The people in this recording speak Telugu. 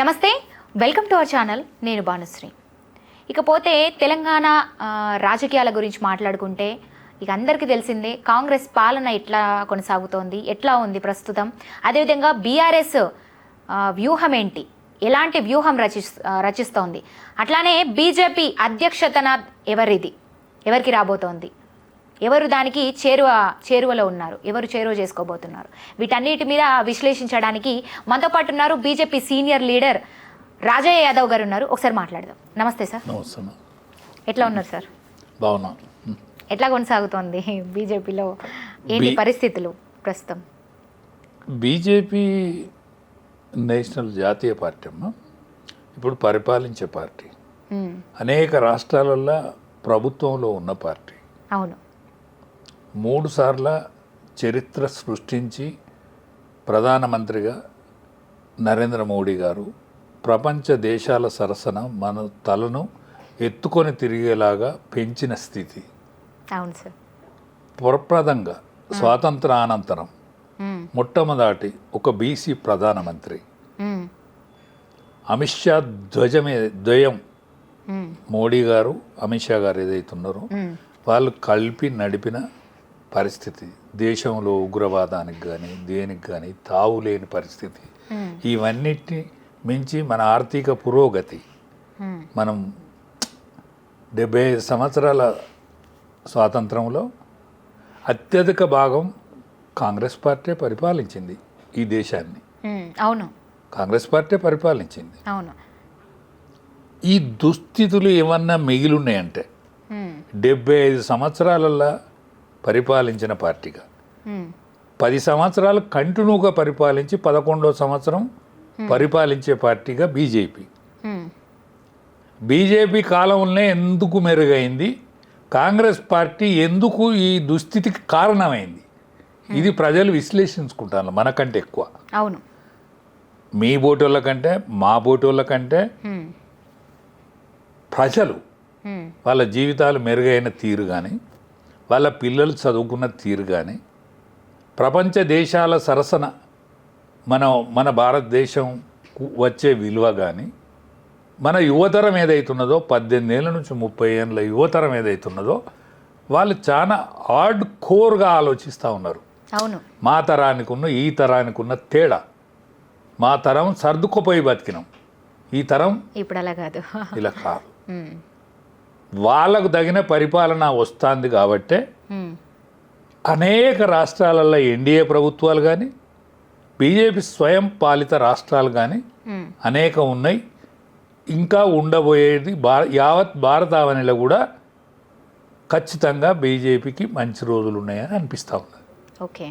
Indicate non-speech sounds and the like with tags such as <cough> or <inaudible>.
నమస్తే వెల్కమ్ టు అవర్ ఛానల్ నేను భానుశ్రీ ఇకపోతే తెలంగాణ రాజకీయాల గురించి మాట్లాడుకుంటే ఇక అందరికీ తెలిసిందే కాంగ్రెస్ పాలన ఎట్లా కొనసాగుతోంది ఎట్లా ఉంది ప్రస్తుతం? అదేవిధంగా బీఆర్ఎస్ వ్యూహం ఏంటి? ఎలాంటి వ్యూహం రచి రచిస్తోంది? అట్లానే బీజేపీ అధ్యక్షతన ఎవరిది? ఎవరికి రాబోతోంది? ఎవరు దానికి చేరువ చేరువలో ఉన్నారు? ఎవరు చేరువ చేసుకోబోతున్నారు? వీటన్నిటి మీద విశ్లేషించడానికి మనతో పాటు ఉన్నారు BJP senior leader Rajaiah Yadav garu ఉన్నారు. ఒకసారి మాట్లాడదాం. నమస్తే సార్. ఎట్లా ఉన్నారు సార్? బాగున్నా. ఎట్లా కొనసాగుతోంది బీజేపీలో? ఏంటి పరిస్థితులు ప్రస్తుతం? బీజేపీ నేషనల్ జాతీయ పార్టీ అమ్మ. ఇప్పుడు పరిపాలించే పార్టీ. అనేక రాష్ట్రాలలో ప్రభుత్వంలో ఉన్న పార్టీ. అవును. మూడు సార్ల చరిత్ర సృష్టించి ప్రధానమంత్రిగా నరేంద్ర మోడీ గారు ప్రపంచ దేశాల సరసన మన తలను ఎత్తుకొని తిరిగేలాగా పెంచిన స్థితి. అవును సార్. పురప్రదంగా స్వాతంత్రానంతరం ఉమ్, మొట్టమొదటి ఒక బీసీ ప్రధానమంత్రి. అమిత్ షా ధ్వజమే ద్వయం మోడీ గారు అమిత్ షా గారు ఏదైతే ఉన్నారో వాళ్ళు కలిపి నడిపిన పరిస్థితి. దేశంలో ఉగ్రవాదానికి కానీ దేనికి కానీ తావు లేని పరిస్థితి. ఇవన్నిటిని మించి మన ఆర్థిక పురోగతి. మనం డెబ్బై ఐదు సంవత్సరాల స్వాతంత్రంలో అత్యధిక భాగం కాంగ్రెస్ పార్టీ పరిపాలించింది ఈ దేశాన్ని. అవును. కాంగ్రెస్ పార్టీ పరిపాలించింది. అవును. ఈ దుస్థితులు ఏమన్నా మిగిలి ఉన్నాయంటే డెబ్బై ఐదు సంవత్సరాలల్లా పరిపాలించిన పార్టీగా. పది సంవత్సరాలు కంటిన్యూగా పరిపాలించి పదకొండో సంవత్సరం పరిపాలించే పార్టీగా బీజేపీ. బీజేపీ కాలంలోనే ఎందుకు మెరుగైంది? కాంగ్రెస్ పార్టీ ఎందుకు ఈ దుస్థితికి కారణమైంది? ఇది ప్రజలు విశ్లేషించుకుంటారు మనకంటే ఎక్కువ. అవును. మీ బోటోళ్ళ కంటే మా బోటోళ్ళ కంటే ప్రజలు వాళ్ళ జీవితాలు మెరుగైన తీరు కానీ వాళ్ళ పిల్లలు చదువుకున్న తీరు కానీ ప్రపంచ దేశాల సరసన మన మన భారతదేశం వచ్చే విలువ కానీ మన యువతరం ఏదైతున్నదో పద్దెనిమిది ఏళ్ళ నుంచి ముప్పై ఏళ్ళ యువతరం ఏదైతున్నదో వాళ్ళు చాలా హార్డ్ కోర్గా ఆలోచిస్తూ ఉన్నారు. అవును. మా తరానికి ఉన్న ఈ తరానికి ఉన్న తేడా. మా తరం సర్దుకుపోయి బతికినాం. ఈ తరం ఇప్పుడు అలా కాదు. ఇలా కాదు. <laughs> వాళ్ళకు తగిన పరిపాలన వస్తుంది కాబట్టే అనేక రాష్ట్రాలలో ఎన్డీఏ ప్రభుత్వాలు కానీ బీజేపీ స్వయం పాలిత రాష్ట్రాలు కానీ అనేక ఉన్నాయి. ఇంకా ఉండబోయేది భార యావత్ భారతావనిలో కూడా ఖచ్చితంగా బీజేపీకి మంచి రోజులు ఉన్నాయని అనిపిస్తూ ఉన్నది. ఓకే.